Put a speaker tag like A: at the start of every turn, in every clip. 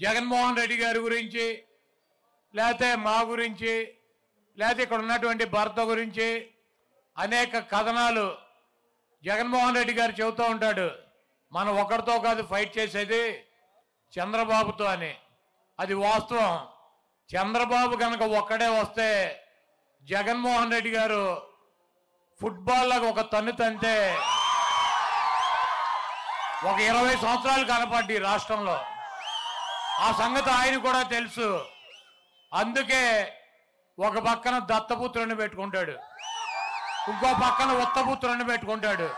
A: జగన్మోహన్ రెడ్డి గారి గురించి లేకపోతే మా గురించి లేకపోతే ఇక్కడ ఉన్నటువంటి భర్త గురించి అనేక కథనాలు జగన్మోహన్ రెడ్డి గారు చెబుతూ ఉంటాడు. మనం ఒకరితో కాదు ఫైట్ చేసేది చంద్రబాబుతో అని. అది వాస్తవం. చంద్రబాబు కనుక ఒక్కడే వస్తే జగన్మోహన్ రెడ్డి గారు ఫుట్బాల్ లాగా ఒక తన్ను తంతే. ఒక ఇరవై సంవత్సరాలు కనపడ్డి రాష్ట్రంలో. ఆ సంగతి ఆయన కూడా తెలుసు. అందుకే ఒక పక్కన దత్తపుత్రుని పెట్టుకుంటాడు. ఇంకో పక్కన ఉత్తపుత్రుని పెట్టుకుంటాడు.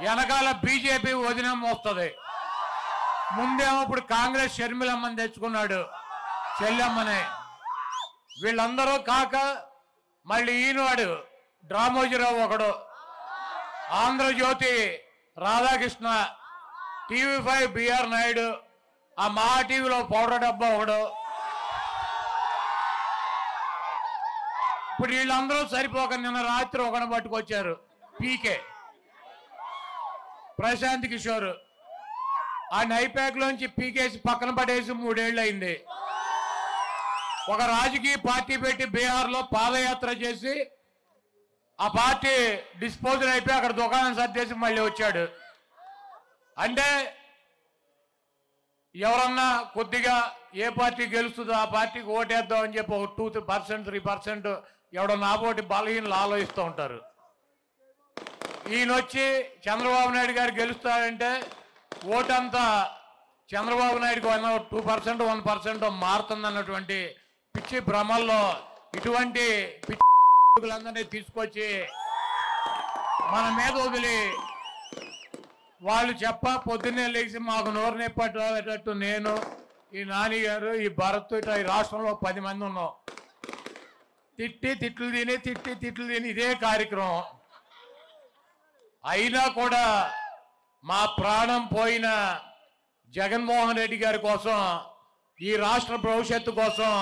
A: వెనకాల బీజేపీ వదినం వస్తుంది. ముందేమో ఇప్పుడు కాంగ్రెస్ షర్మిలమ్మని తెచ్చుకున్నాడు చెల్లెమ్మని. వీళ్ళందరూ కాక మళ్ళీ ఈనాడు డ్రామోజీరావు ఒకడు. Andhrajyothy Radhakrishna TV five B R Naidu ఆ మా టీవీలో పౌడర్ డబ్బా ఒకడు. ఇప్పుడు వీళ్ళందరూ సరిపోక నిన్న రాత్రి ఒకని పట్టుకొచ్చారు పీకే. ప్రశాంత్ కిషోర్. ఆ నైపాక్లోంచి పీకేసి పక్కన పడేసి మూడేళ్ళు అయింది ఒక రాజకీయ పార్టీ పెట్టి బీహార్లో పాదయాత్ర చేసి ఆ పార్టీ డిస్పోజల్ అయిపోయి అక్కడ దుకాణం సర్దేసి మళ్ళీ వచ్చాడు. అంటే ఎవరన్నా కొద్దిగా ఏ పార్టీ గెలుస్తుందో ఆ పార్టీకి ఓటేద్దాం అని చెప్పి ఒక two three percent three percent ఎవడన్నా ఓటి బలహీనలు ఆలోచిస్తూ ఉంటారు. ఈయన వచ్చి చంద్రబాబు నాయుడు గారు గెలుస్తాడంటే ఓటంతా చంద్రబాబు నాయుడుకి one two percent one percent మారుతుందన్నటువంటి పిచ్చి భ్రమల్లో ఇటువంటి పిచ్చిలందరినీ తీసుకొచ్చి మన మీద వదిలి వాళ్ళు చెప్ప పొద్దున్నే లేచి మాకు నోరు నెప్పటట్టు నేను ఈ నాని గారు ఈ భరత్ ఇట్లా ఈ రాష్ట్రంలో పది మంది ఉన్నాం. తిట్టి తిట్లు తిని తిట్టి తిట్లు తిని ఇదే కార్యక్రమం. అయినా కూడా మా ప్రాణం పోయిన జగన్మోహన్ రెడ్డి గారి కోసం ఈ రాష్ట్ర భవిష్యత్తు కోసం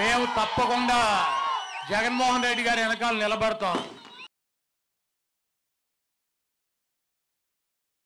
A: మేము తప్పకుండా జగన్మోహన్ రెడ్డి గారి వెనకాల నిలబడతాం.